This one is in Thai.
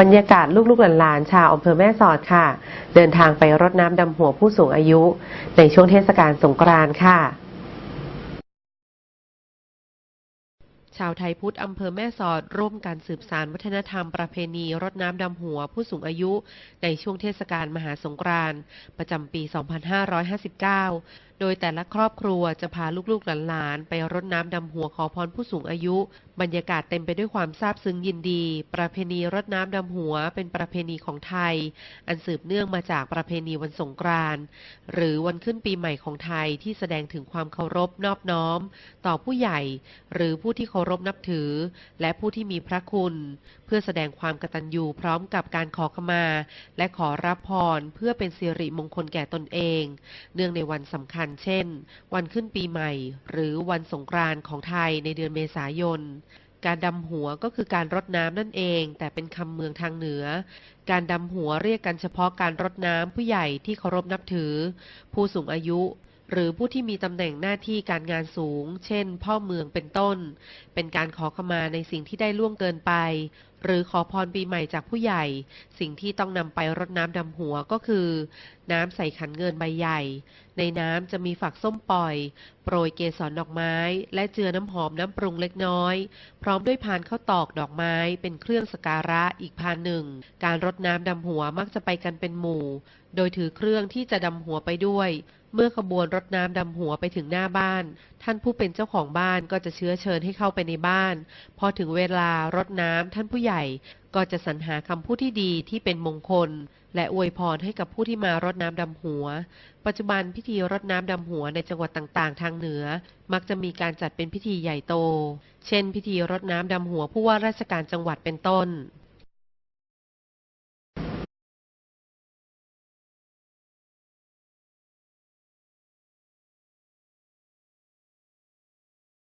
บรรยากาศลูกๆหลานๆชาวอำเภอแม่สอดค่ะ เดินทางไปรดน้ำดำหัวผู้สูงอายุ ในช่วงเทศกาลสงกรานต์ค่ะ ชาวไทยพุทธอำเภอแม่สอดร่วมกันสืบสานวัฒนธรรมประเพณีรดน้ำดำหัวผู้สูงอายุ ในช่วงเทศกาลมหาสงกรานต์ประจำปี 2559 โดยแต่ละครอบครัวจะพาลูกๆหลานๆ ไปรดน้ำดำหัวขอพรผู้สูงอายุ บรรยากาศเต็มไปด้วยความซาบซึ้งยินดี ประเพณีรดน้ำดำหัวเป็นประเพณีของไทย อันสืบเนื่องมาจากประเพณีวันสงกรานต์หรือวันขึ้นปีใหม่ของไทยที่แสดงถึงความเคารพนอบน้อม ต่อผู้ใหญ่ หรือผู้ที่เคารพนับถือ และผู้ที่มีพระคุณ เพื่อแสดงความกตัญญูพร้อมกับการขอขมา และขอรับพรเพื่อเป็นสิริมงคลแก่ตนเอง เนื่องในวันสำคัญเช่น วันขึ้นปีใหม่ หรือวันสงกรานต์ของไทยในเดือนเมษายน การดำหัวก็คือการรดน้ำนั่นเอง แต่เป็นคำเมืองทางเหนือ การดำหัวเรียกกันเฉพาะการรดน้ำผู้ใหญ่ที่เคารพนับถือ ผู้สูงอายุ หรือผู้ที่มีตำแหน่งหน้าที่การงานสูง เช่น พ่อเมืองเป็นต้น เป็นการขอขมาในสิ่งที่ได้ล่วงเกินไป หรือขอพรปีใหม่จากผู้ใหญ่ สิ่งที่ต้องนำไปรดน้ำดำหัวก็คือ น้ำใส่ขันเงินใบใหญ่ ในน้ำจะมีฝักส้มปล่อย โปรยเกสรดอกไม้ และเจือน้ำหอมน้ำปรุงเล็กน้อย พร้อมด้วยพานข้าวตอกดอกไม้เป็นเครื่องสกการะอีกพานหนึ่ง การรดน้ำดำหัวมักจะไปกันเป็นหมู่ โดยถือเครื่องที่จะดำหัวไปด้วย เมื่อขบวนรดน้ำดำหัวไปถึงหน้าบ้าน ท่านผู้เป็นเจ้าของบ้านก็จะเชื้อเชิญให้เข้าไปในบ้าน พอถึงเวลารดน้ำท่านผู้ใหญ่ก็จะสรรหาคำพูดที่ดีที่เป็นมงคล และอวยพรให้กับผู้ที่มารดน้ำดำหัว ปัจจุบันพิธีรดน้ำดำหัวในจังหวัดต่างๆ ทางเหนือ มักจะมีการจัดเป็นพิธีใหญ่โต เช่น พิธีรดน้ำดำหัวผู้ว่าราชการจังหวัดเป็นต้น